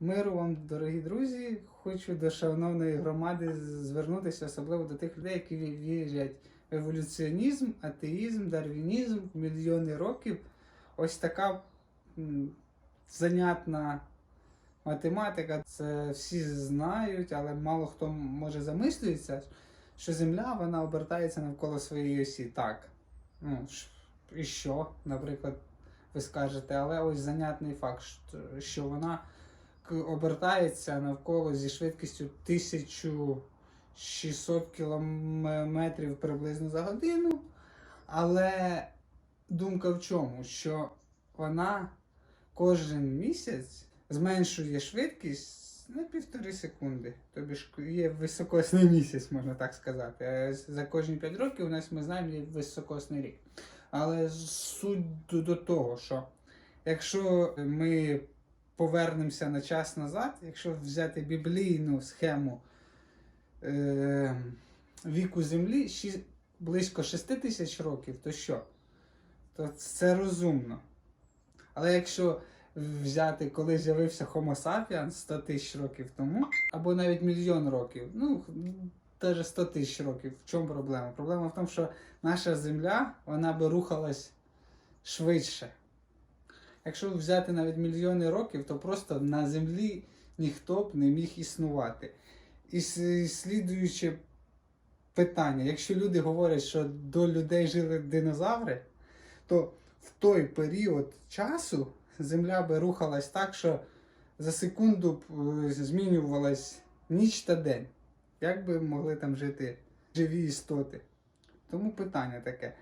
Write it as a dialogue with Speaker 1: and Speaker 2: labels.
Speaker 1: Миру вам, дорогі друзі. Хочу до шановної громади звернутися, особливо до тих людей, які вірять в еволюціонізм, атеїзм, дарвінізм, мільйони років. Ось така занятна математика. Це всі знають, але мало хто може замислюється, що Земля вона обертається навколо своєї осі. Так. Ну, і що, наприклад, ви скажете, але ось занятний факт, що- вона обертається навколо зі швидкістю 1600 км приблизно за годину. Але думка в чому? Що вона кожен місяць зменшує швидкість на півтори секунди. Тобі ж є високосний місяць, можна так сказати. За кожні 5 років у нас ми знаємо є високосний рік. Але суть до того, що якщо ми повернемося на час назад, якщо взяти біблійну схему е, віку Землі ші- близько 6 тисяч років, то що? То це розумно. Але якщо взяти, коли з'явився Homo sapiens 100 тисяч років тому, або навіть мільйон років, ну, навіть 100 тисяч років, в чому проблема? Проблема в тому, що наша Земля, вона би рухалась швидше. Якщо взяти навіть мільйони років, то просто на землі ніхто б не міг існувати. І слідуюче питання: якщо люди говорять, що до людей жили динозаври, то в той період часу земля би рухалась так, що за секунду б е, змінювалась ніч та день. Як би могли там жити живі істоти? Тому питання таке.